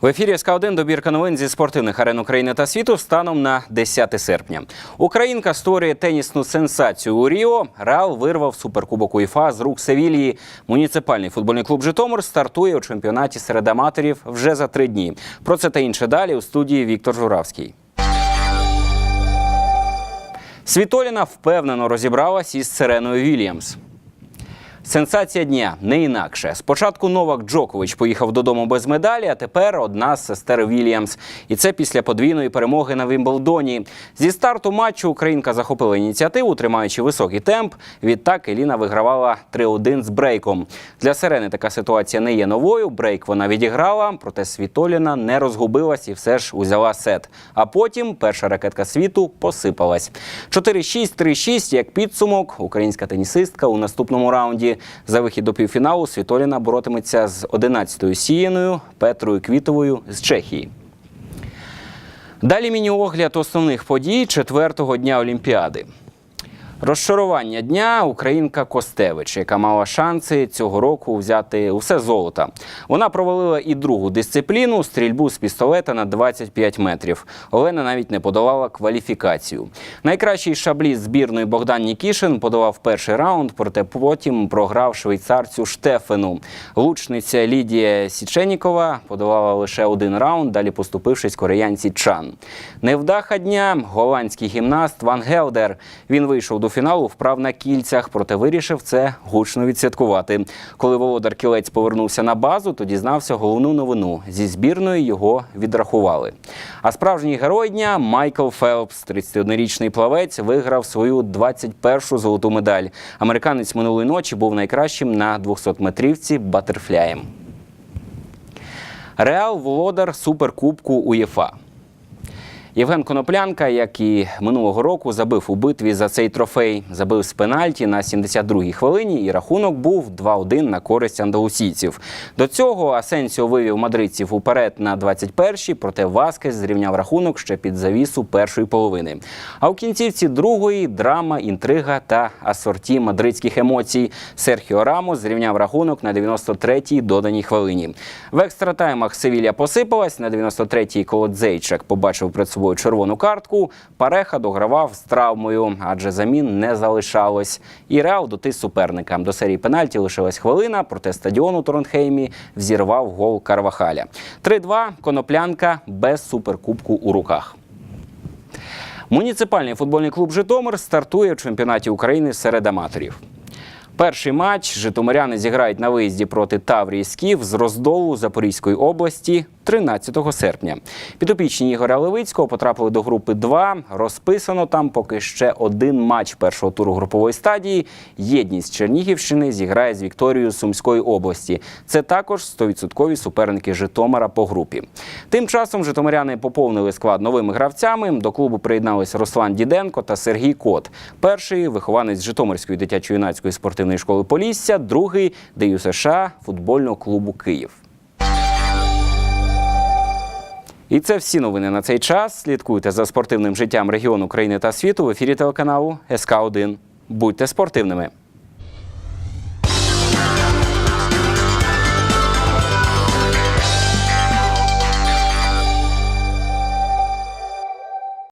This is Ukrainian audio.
В ефірі СК 1 добірка новин зі спортивних арен України та світу станом на 10 серпня. Українка створює тенісну сенсацію у Ріо. Реал вирвав суперкубок УЄФА з рук Севілії. Муніципальний футбольний клуб Житомир стартує у чемпіонаті серед аматорів вже за три дні. Про це та інше далі у студії Віктор Журавський. Світоліна впевнено розібралась із Сиреною Вільямс. Сенсація дня не інакше. Спочатку Новак Джокович поїхав додому без медалі, а тепер одна з сестер Вільямс. І це після подвійної перемоги на Вімблдоні. Зі старту матчу Українка захопила ініціативу, тримаючи високий темп. Відтак Еліна вигравала 3-1 з брейком. Для Сирени така ситуація не є новою. Брейк вона відіграла, проте Світоліна не розгубилась і все ж узяла сет. А потім перша ракетка світу посипалась. 4-6, 3-6, як підсумок. Українська тенісистка у наступному раунді. За вихід до півфіналу Світоліна боротиметься з 11-ю сіяною Петрою Квітовою з Чехії. Далі міні-огляд основних подій четвертого дня Олімпіади. Розчарування дня українка Костевич, яка мала шанси цього року взяти усе золото. Вона провалила і другу дисципліну стрільбу з пістолета на 25 метрів. Олена навіть не подолала кваліфікацію. Найкращий шабліст збірної Богдан Нікішин подолав перший раунд, проте потім програв швейцарцю Штефену. Лучниця Лідія Січенікова подолала лише один раунд, далі поступившись кореянці Чан. Невдаха дня голландський гімнаст Ван Гелдер. Він вийшов до фіналу вправ на кільцях, проте вирішив це гучно відсвяткувати. Коли володар кілець повернувся на базу, то дізнався головну новину. Зі збірної його відрахували. А справжній герой дня Майкл Фелпс, 31-річний плавець, виграв свою 21-шу золоту медаль. Американець минулої ночі був найкращим на 200-метрівці батерфляєм. Реал володар суперкубку УЄФА. Євген Коноплянка, як і минулого року, забив у битві за цей трофей. Забив з пенальті на 72-й хвилині, і рахунок був 2-1 на користь андалусійців. До цього Асенсіо вивів мадридців уперед на 21-й, проте Васкес зрівняв рахунок ще під завісу першої половини. А у кінцівці другої драма, інтрига та асорті мадридських емоцій. Серхіо Рамос зрівняв рахунок на 93-й доданій хвилині. В екстратаймах Севілля посипалась на 93-й Колодзейчак побачив перед собою червону картку. Пареха догравав з травмою, адже замін не залишалось. І Реал дотис суперника. До серії пенальті лишилась хвилина, проте стадіон у Торонхеймі взірвав гол Карвахаля. 3-2 коноплянка без суперкубку у руках. Муніципальний футбольний клуб Житомир стартує в чемпіонаті України серед аматорів. Перший матч житомиряни зіграють на виїзді проти Таврії Скіф з роздолу Запорізької області 13 серпня. Підопічні Ігоря Левицького потрапили до групи 2. Розписано там поки ще один матч першого туру групової стадії. Єдність Чернігівщини зіграє з Вікторією Сумської області. Це також 100% суперники Житомира по групі. Тим часом житомиряни поповнили склад новими гравцями. До клубу приєднались Руслан Діденко та Сергій Кот. Перший вихованець Житомирської дитячо-юнацької спортивної школи Полісся, другий ДЮСШ США футбольного клубу Київ. І це всі новини на цей час. Слідкуйте за спортивним життям регіону країни та світу в ефірі телеканалу СК 1 Будьте спортивними.